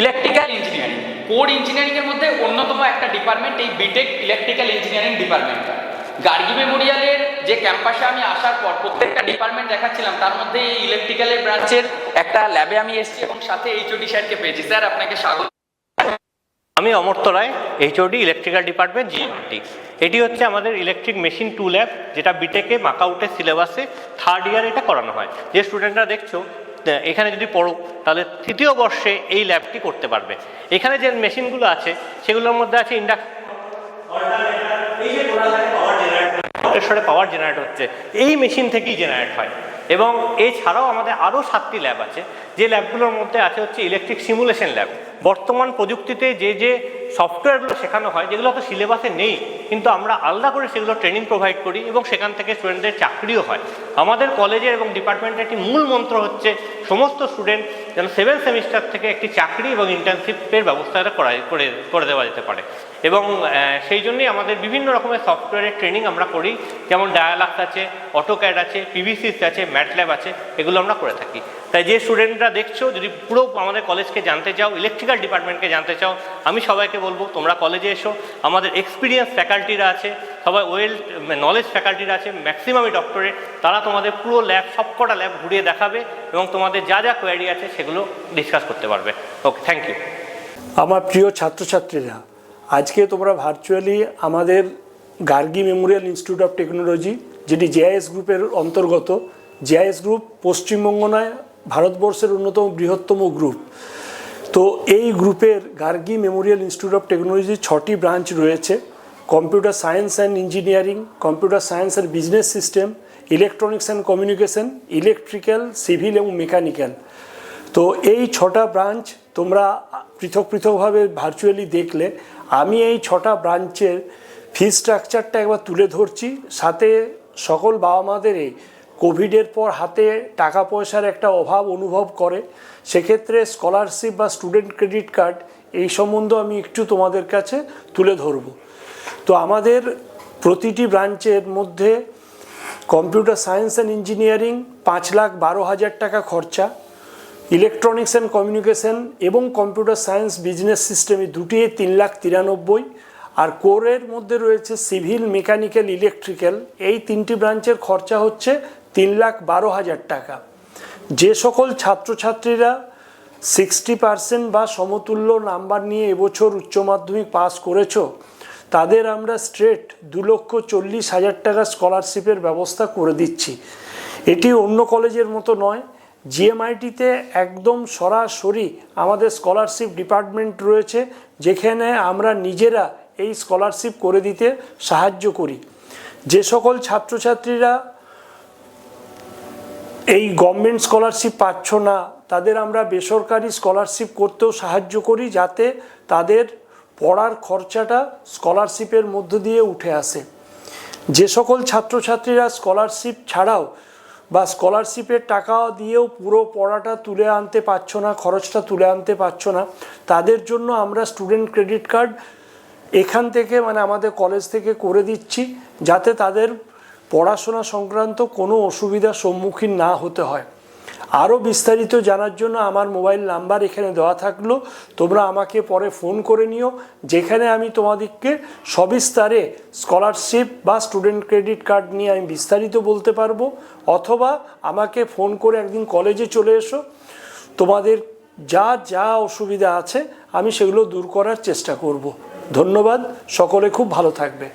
Electrical engineering core engineering এর মধ্যে অন্যতম একটা ডিপার্টমেন্ট এই বিটেক ইলেকট্রিক্যাল ইঞ্জিনিয়ারিং ডিপার্টমেন্টটা গার্গি মেমোরিয়ালের যে ক্যাম্পাসে আমি আসার পর প্রত্যেকটা ডিপার্টমেন্ট দেখাচ্ছিলাম তার মধ্যে এই ইলেকট্রিক্যালের ব্রাঞ্চের একটা ল্যাবে আমি এসেছি এবং সাথে এইচওডি স্যারকে পেয়েছি। স্যার আপনাকে স্বাগত। আমি Amartya Roy HOD electrical department GMT এটি হচ্ছে আমাদের ইলেকট্রিক মেশিন টু ল্যাব যেটা বিটেকে মাকাউটের সিলেবাসে থার্ড ইয়ার এটা করানো হয়। যে স্টুডেন্টরা দেখছ এখানে যদি পড়ো, তাহলে তৃতীয় বর্ষে এই ল্যাবটি করতে পারবে। এখানে যে মেশিনগুলো আছে, সেগুলোর মধ্যে আছে ইন্ডাক পাওয়ার জেনারেট হচ্ছে। এই মেশিন থেকেই জেনারেট হয়। এবং এছাড়াও আমাদের আরও সাতটি ল্যাব আছে। যে ল্যাবগুলোর মধ্যে আছে হচ্ছে ইলেকট্রিক সিমুলেশন ল্যাব বর্তমান প্রযুক্তিতে যে যে সফটওয়্যারগুলো শেখানো হয়, যেগুলো তো সিলেবাসে নেই, কিন্তু আমরা আলাদা করে সেগুলো ট্রেনিং প্রোভাইড করি এবং সেখান থেকে স্টুডেন্টদের চাকরিও হয়। আমাদের কলেজের এবং ডিপার্টমেন্টের একটি মূল মন্ত্র হচ্ছে, সমস্ত স্টুডেন্ট যেন সেভেন সেমিস্টার থেকে একটি চাকরি এবং ইন্টার্নশিপের ব্যবস্থাটা করা করে করে দেওয়া যেতে পারে। এবং সেই জন্যই আমাদের বিভিন্ন রকমের সফটওয়্যারের ট্রেনিং আমরা করি, যেমন ডায়ালাক্স আছে অটোক্যাড আছে পিভিসিস আছে ম্যাটল্যাব আছে, এগুলো আমরা করে থাকি। তাই যে স্টুডেন্টরা দেখছ, যদি পুরো আমাদের কলেজকে জানতে চাও ইলেকট্রিক্যাল ডিপার্টমেন্টকে জানতে চাও, আমি সবাইকে বলব, তোমরা কলেজে এসো। আমাদের এক্সপিরিয়েন্স ফ্যাকাল্টিরা আছে, সবাই ওয়েল নলেজ ফ্যাকাল্টিরা আছে ম্যাক্সিমামই ডক্টরেট তারা তোমাদের পুরো ল্যাব সবকটা ল্যাব ঘুরিয়ে দেখাবে এবং তোমাদের যা যা কোয়ারি আছে সেগুলো ডিসকাস করতে পারবে। ওকে থ্যাংক ইউ আমার প্রিয় ছাত্রছাত্রীরা, আজকে তোমরা ভার্চুয়ালি আমাদের Gargi memorial institute of technology, যেটি জেআইএস গ্রুপের অন্তর্গত জেআইএস গ্রুপ পশ্চিমবঙ্গ নয়, ভারতবর্ষের অন্যতম বৃহত্তম গ্রুপ। তো এই গ্রুপের গার্গি মেমোরিয়াল ইনস্টিটিউট অফ টেকনোলজির ছটি ব্রাঞ্চ রয়েছে। Computer science and engineering, computer science and business system, electronics and communication, electrical, civil এবং মেকানিক্যাল। তো এই ছটা ব্রাঞ্চ তোমরা পৃথক পৃথকভাবে ভার্চুয়ালি দেখলে। আমি এই ছটা ব্রাঞ্চের ফি স্ট্রাকচারটা একবার তুলে ধরছি। সাথে সকল বাবা মাদেরই কোভিডের পর হাতে টাকা পয়সার একটা অভাব অনুভব করে। সেক্ষেত্রে স্কলারশিপ বা স্টুডেন্ট ক্রেডিট কার্ড এই সম্বন্ধে আমি একটু তোমাদের কাছে তুলে ধরব। তো আমাদের প্রতিটি ব্রাঞ্চের মধ্যে কম্পিউটার সায়েন্স অ্যান্ড ইঞ্জিনিয়ারিং পাঁচ লাখ বারো হাজার টাকা খরচা, ইলেকট্রনিক্স অ্যান্ড কমিউনিকেশন এবং কম্পিউটার সায়েন্স বিজনেস সিস্টেমে দুটি তিন লাখ তিরানব্বই। আর কোরের মধ্যে রয়েছে সিভিল, মেকানিক্যাল, ইলেকট্রিক্যাল। এই তিনটি ব্রাঞ্চের খরচা হচ্ছে তিন লাখ বারো হাজার টাকা। যে সকল ছাত্রছাত্রীরা সিক্সটি পার্সেন্ট বা সমতুল্য নাম্বার নিয়ে এবছর উচ্চ মাধ্যমিক পাস করেছ, তাদের আমরা স্ট্রেট দু লক্ষ চল্লিশ হাজার টাকা স্কলারশিপের ব্যবস্থা করে দিচ্ছি। এটি অন্য কলেজের মতো নয়, জিএমআইটিতে একদম সরাসরি আমাদের স্কলারশিপ ডিপার্টমেন্ট রয়েছে, যেখানে আমরা নিজেরা এই স্কলারশিপ করে দিতে সাহায্য করি। যে সকল ছাত্রছাত্রীরা এই গভর্নমেন্ট স্কলারশিপ পাচ্ছ না, তাদের আমরা বেসরকারি স্কলারশিপ করতেও সাহায্য করি যাতে তাদের পড়ার খরচাটা স্কলারশিপের মধ্য দিয়ে উঠে আসে। যে সকল ছাত্রছাত্রীরা স্কলারশিপ ছাড়াও বা স্কলারশিপের টাকা দিয়েও পুরো পড়াটা তুলে আনতে পারছ না, খরচটা তুলে আনতে পারছ না, তাদের জন্য আমরা স্টুডেন্ট ক্রেডিট কার্ড এখান থেকে মানে আমাদের কলেজ থেকে করে দিচ্ছি, যাতে তাদের পড়াশোনা সংক্রান্ত কোনো অসুবিধার সম্মুখীন না হতে হয়। আরও বিস্তারিত জানার জন্য আমার মোবাইল নাম্বার এখানে দেওয়া থাকল। তোমরা আমাকে পরে ফোন করে নিও, যেখানে আমি তোমাদেরকে সবিস্তারে স্কলারশিপ বা স্টুডেন্ট ক্রেডিট কার্ড নিয়ে আমি বিস্তারিত বলতে পারব, অথবা আমাকে ফোন করে একদিন কলেজে চলে এসো। তোমাদের যা যা অসুবিধা আছে, আমি সেগুলো দূর করার চেষ্টা করব। ধন্যবাদ, সকলে খুব ভালো থাকবে।